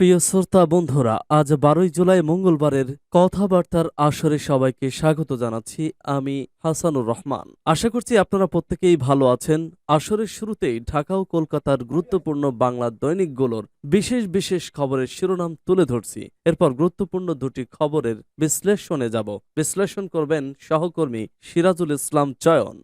প্রিয় শ্রোতা বন্ধুরা, আজ বারোই জুলাই মঙ্গলবারের কথাবার্তার আসরে সবাইকে স্বাগত জানাচ্ছি আমি হাসানুর রহমান। আশা করছি আপনারা প্রত্যেকেই ভালো আছেন। আসরের শুরুতেই ঢাকা ও কলকাতার গুরুত্বপূর্ণ বাংলা দৈনিকগুলোর বিশেষ বিশেষ খবরের শিরোনাম তুলে ধরছি। এরপর গুরুত্বপূর্ণ দুটি খবরের বিশ্লেষণে যাব। বিশ্লেষণ করবেন সহকর্মী সিরাজুল ইসলাম চয়ন।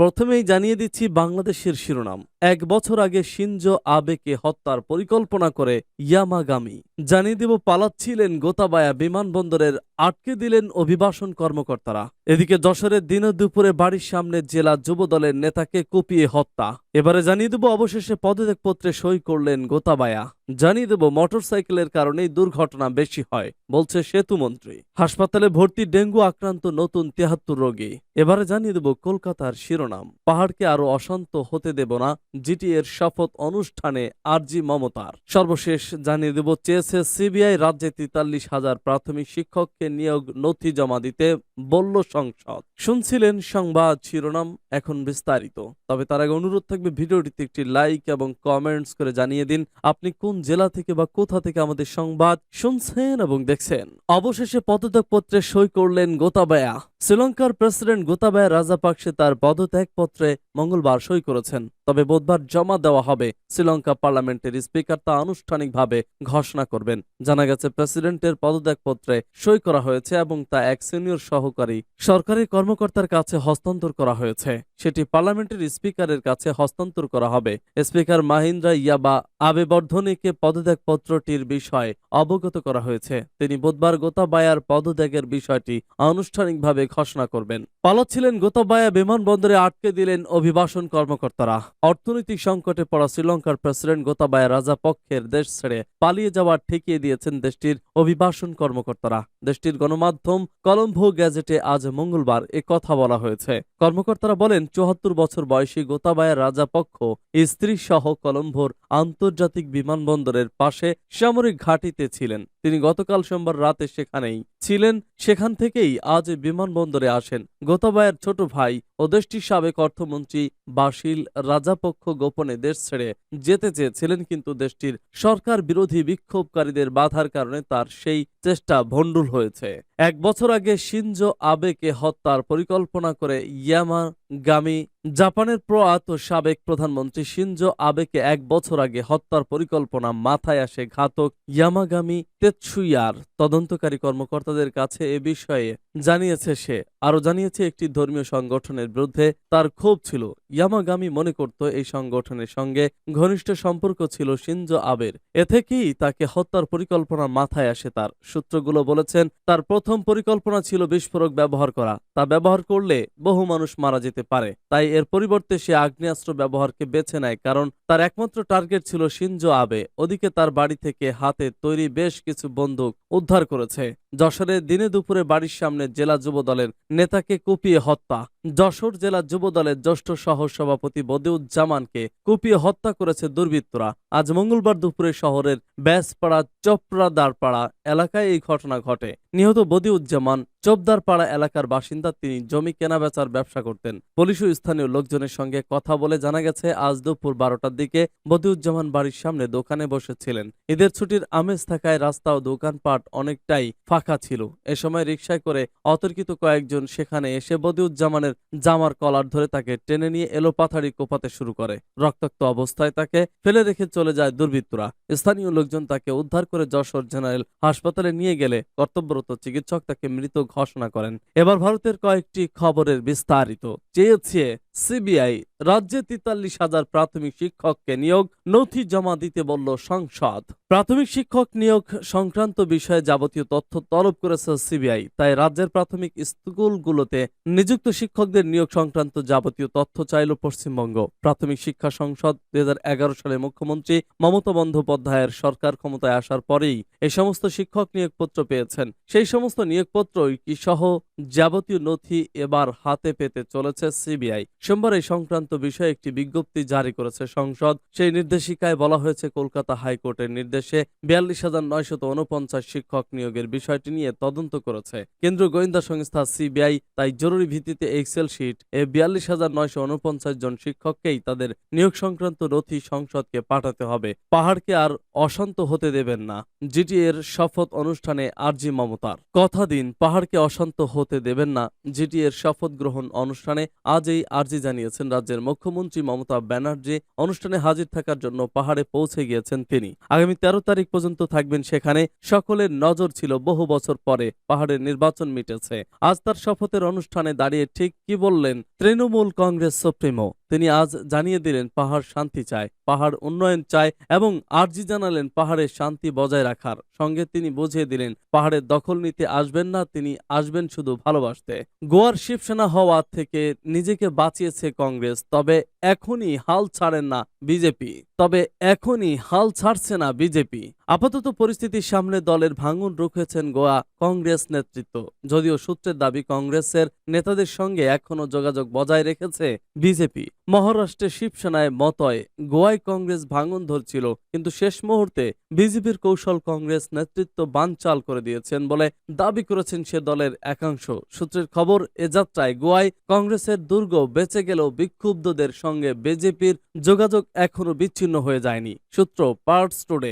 প্রথমেই জানিয়ে দিচ্ছি বাংলাদেশের শিরোনাম। এক বছর আগে সিনজো আবেকে হত্যার পরিকল্পনা করে ইয়ামাগামি। জানিয়ে দেব পালাচ্ছিলেন গোতাবায়া বিমানবন্দরের আটকে দিলেন অভিবাসন কর্মকর্তারা। এদিকে যশোরের দিন দুপুরে বাড়ির সামনে জেলা যুবদলের নেতাকে কুপিয়ে হত্যা। এবারে জানিয়ে দেব অবশেষে পদত্যাগপত্রে সই করলেন গোতাবায়া। জানিয়ে দেব মোটরসাইকেলের কারণেই দুর্ঘটনা বেশি হয়, বলছে সেতুমন্ত্রী হাসপাতালে ভর্তি ডেঙ্গু আক্রান্ত নতুন তেহাত্তর রোগী। এবারে জানিয়ে দেব কলকাতার শিরোনাম। পাহাড়কে আরও অশান্ত হতে দেব না। জিটি এর শপথ অনুষ্ঠানে আরজি মমতার। সর্বশেষ জানিয়ে দেব, চেয়েছে সিবিআই রাজ্যে তেতাল্লিশ হাজার প্রাথমিক শিক্ষককে নিয়োগ নথি জমা দিতে বলল সংসদ। শুনছিলেন সংবাদ শিরোনাম, এখন বিস্তারিত। তবে তার আগে অনুরোধ থাকবে, ভিডিওটিতে একটি লাইক এবং কমেন্টস করে জানিয়ে দিন, আপনি কোন জেলা থেকে বা কোথা থেকে আমাদের সংবাদ শুনছেন এবং দেখছেন। অবশেষে পদত্যাগপত্রে সই করলেন গোতাবায়া। শ্রীলঙ্কার প্রেসিডেন্ট গোতাবায়া রাজাপাকসে তার পদত্যাগপত্রে মঙ্গলবার সই করেছেন। তবে বুধবার জমা দেওয়া হবে। শ্রীলঙ্কা পার্লামেন্টের স্পিকার তা আনুষ্ঠানিকভাবে ঘোষণা করবেন। জানা গেছে, প্রেসিডেন্টের পদত্যাগপত্রে সই করা হয়েছে এবং তা এক সিনিয়র সহকারী সরকারি কর্মকর্তার কাছে হস্তান্তর করা হয়েছে। সেটি পার্লামেন্টের স্পিকারের কাছে হস্তান্তর করা হবে। স্পিকার মাহিন্দ্রা ইয়াবা আবেবর্ধনীকে পদত্যাগপত্রটির বিষয়ে অবগত করা হয়েছে। তিনি বুধবার গোতাবায়ার পদত্যাগের বিষয়টি আনুষ্ঠানিকভাবে ঘোষণা করবেন। পালাচ্ছিলেন গোতাবায়া বিমানবন্দরে আটকে দিলেন অভিবাসন কর্মকর্তারা। অর্থনৈতিক সংকটে পড়া শ্রীলঙ্কার প্রেসিডেন্ট গোতাবায়া রাজাপক্ষের দেশ ছেড়ে পালিয়ে যাওয়ার ঠেকিয়ে দিয়েছেন দেশটির অভিবাসন কর্মকর্তারা। দেশটির গণমাধ্যম কলম্বো গ্যাজেটে আজ মঙ্গলবার এ কথা বলা হয়েছে। কর্মকর্তারা বলেন, চুয়াত্তর বছর বয়সী গোতাবায়া রাজাপক্ষ স্ত্রী সহ কলম্বোর আন্তর্জাতিক বিমানবন্দরের পাশে সামরিক ঘাঁটিতে ছিলেন। তিনি গতকাল সোমবার রাতে সেখানেই ছিলেন। সেখান থেকেই আজ বিমানবন্দরে আসেন। গোতাবায়ের ছোট ভাই ও দেশটির সাবেক অর্থমন্ত্রী বাসিল রাজাপক্ষ গোপনে দেশ ছেড়ে যেতে চেয়েছিলেন, কিন্তু দেশটির সরকার বিরোধী বিক্ষোভকারীদের বাধার কারণে তার সেই চেষ্টা ভণ্ডুল হয়েছে। এক বছর আগে সিনজো আবেকে হত্যার পরিকল্পনা করে ইয়ামাগামি, জাপানের প্রয়াত সাবেক প্রধানমন্ত্রী সিনজো আবেকে এক বছর আগে হত্যার পরিকল্পনা মাথায় আসে ঘাতক ইয়ামাগামি তেৎসুইয়ার। তদন্তকারী কর্মকর্তাদের কাছে এ বিষয়ে জানিয়েছে সে। আরও জানিয়েছে, একটি ধর্মীয় সংগঠনের বিরুদ্ধে তার ক্ষোভ ছিল। ইয়ামাগামি মনে করত এই সংগঠনের সঙ্গে ঘনিষ্ঠ সম্পর্ক ছিল সিনজো আবের। এ থেকেই তাকে হত্যার পরিকল্পনা মাথায় আসে তার। সূত্রগুলো বলেছেন, তার প্রথম পরিকল্পনা ছিল বিস্ফোরক ব্যবহার করা। তা ব্যবহার করলে বহু মানুষ মারা যেতে পারে। তাই এর পরিবর্তে সে আগ্নেয়াস্ত্র ব্যবহারকে বেছে নেয় কারণ তার একমাত্র টার্গেট ছিল সিনজো আবে। ওদিকে তার বাড়ি থেকে হাতে তৈরি বেশ কিছু বন্দুক উদ্ধার করেছে। যশোরে দিনে দুপুরে বাড়ির সামনে জেলা যুব দলের নেতাকে কুপিয়ে হত্যা। যশোর জেলা যুব দলের জ্যেষ্ঠ সহ সভাপতি বদিউজ্জামানকে কুপিয়ে হত্যা করেছে দুর্বৃত্তরা। আজ মঙ্গলবার দুপুরে শহরের ব্যাসপাড়া চপ্রাদারপাড়া এলাকায় এই ঘটনা ঘটে। নিহত বদিউজ্জামান চোপদারপাড়া এলাকার বাসিন্দা, তিনি জমি কেনাবেচার ব্যবসা করতেন। পুলিশ ও স্থানীয় লোকজনের সঙ্গে কথা বলে জানা গেছে, আজ দুপুর বারোটার দিকে বদিউজ্জামান বাড়ির সামনে দোকানে বসেছিলেন। ঈদের ছুটির আমেজ থাকায় রাস্তা ও দোকানপাট অনেকটাই ফাঁকা ছিল। এ সময় রিকশায় করে অতর্কিত কয়েকজন সেখানে এসে বদিউজ্জামানের জামার কলার ধরে তাকে টেনে নিয়ে এলো এলোপাথাড়ি কোপাতে শুরু করে। রক্তাক্ত অবস্থায় তাকে ফেলে রেখে চলে যায় দুর্বৃত্তরা। স্থানীয় লোকজন তাকে উদ্ধার করে যশোর জেনারেল হাসপাতালে নিয়ে গেলে কর্তব্যরত চিকিৎসক তাকে মৃত ঘোষণা করেন। এবার ভারতের কয়েকটি খবরের বিস্তারিত। চেয়েছে সিবিআই রাজ্যে তেতাল্লিশ হাজার প্রাথমিক শিক্ষককে নিয়োগ, নথি জমা দিতে বলল সংসদ। প্রাথমিক শিক্ষক নিয়োগ সংক্রান্ত বিষয়ে যাবতীয় তথ্য তলব করেছে সিবিআই, তাই রাজ্যের প্রাথমিক স্কুলগুলোতে নিযুক্ত শিক্ষকদের নিয়োগ সংক্রান্ত যাবতীয় তথ্য চাইল পশ্চিমবঙ্গ। প্রাথমিক শিক্ষা সংসদ দুই হাজার এগারো সালে মুখ্যমন্ত্রী মমতা বন্দ্যোপাধ্যায়ের সরকার ক্ষমতায় আসার পরেই এই সমস্ত শিক্ষক নিয়োগপত্র পেয়েছেন। সেই সমস্ত নিয়োগপত্রই কি সহ যাবতীয় নথি এবার হাতে পেতে চলেছে সিবিআই। সোমবার এই সংক্রান্ত বিষয়ে একটি বিজ্ঞপ্তি জারি করেছে সংসদ। সেই নির্দেশিকায় বলা হয়েছে, কলকাতা হাইকোর্টের নির্দেশে বিয়াল্লিশ হাজার নয়শত উনপঞ্চাশ শিক্ষক নিয়োগের বিষয়টি নিয়ে তদন্ত করেছে। কেন্দ্রীয় গোয়েন্দা সংস্থা সিবিআই তাই জরুরি ভিত্তিতে এক্সেল শিট এ বিয়াল্লিশ হাজার নয়শো উনপঞ্চাশ জন শিক্ষককেই তাদের নিয়োগ সংক্রান্ত নথি সংসদকে পাঠাতে হবে। পাহাড়কে আর অশান্ত হতে দেবেন না। জিটি এর শপথ অনুষ্ঠানে আরজি মমতার। কথা দিন, পাহাড়কে অশান্ত হতে দেবেন না। জিটি এর শপথ গ্রহণ অনুষ্ঠানে আজ এই আরজি জানিয়েছেন, রাজ্যের মুখ্যমন্ত্রী মমতা ব্যানার্জি অনুষ্ঠানে হাজির থাকার জন্য পাহাড়ে পৌঁছে গিয়েছেন তিনি। আগামী তেরো তারিখ পর্যন্ত থাকবেন সেখানে। সকলের নজর ছিল বহু বছর পরে পাহাড়ের নির্বাচন মিটেছে। আজ তার শপথের অনুষ্ঠানে দাঁড়িয়ে ঠিক কি বললেন তৃণমূল কংগ্রেস সুপ্রিমো? তিনি আজ জানিয়ে দিলেন, পাহাড় শান্তি চায়, পাহাড় উন্নয়ন চায় এবং আর্জি জানালেন পাহাড়ের শান্তি বজায় রাখার। সঙ্গে তিনি বুঝিয়ে দিলেন, পাহাড়ের দখল নিতে আসবেন না, তিনি আসবেন শুধু ভালোবাসতে। গোয়ার শিবসেনা হওয়া থেকে নিজেকে বাঁচিয়েছে কংগ্রেস, তবে এখনই হাল ছাড়েন না বিজেপি। তবে এখনই হাল ছাড়ছে না বিজেপি। আপাতত পরিস্থিতির সামনে দলের ভাঙন রুখেছেন গোয়া কংগ্রেস নেতৃত্ব। যদিও সূত্রের দাবি, কংগ্রেসের নেতাদের সঙ্গে এখনও যোগাযোগ বজায় রেখেছে বিজেপি। মহারাষ্ট্রে শিবসেনায় মতয় গোয়ায় কংগ্রেস ভাঙন ধরছিল, কিন্তু শেষ মুহূর্তে বিজেপির কৌশল কংগ্রেস নেতৃত্ব বানচাল করে দিয়েছেন বলে দাবি করেছেন সে দলের একাংশ। সূত্রের খবর, এ যাত্রায় গোয়ায় কংগ্রেসের দুর্গ বেঁচে গেলেও বিক্ষুব্ধদের সঙ্গে বিজেপির যোগাযোগ এখনও বিচ্ছিন্ন হয়ে যায়নি সূত্র পার্টস টুডে।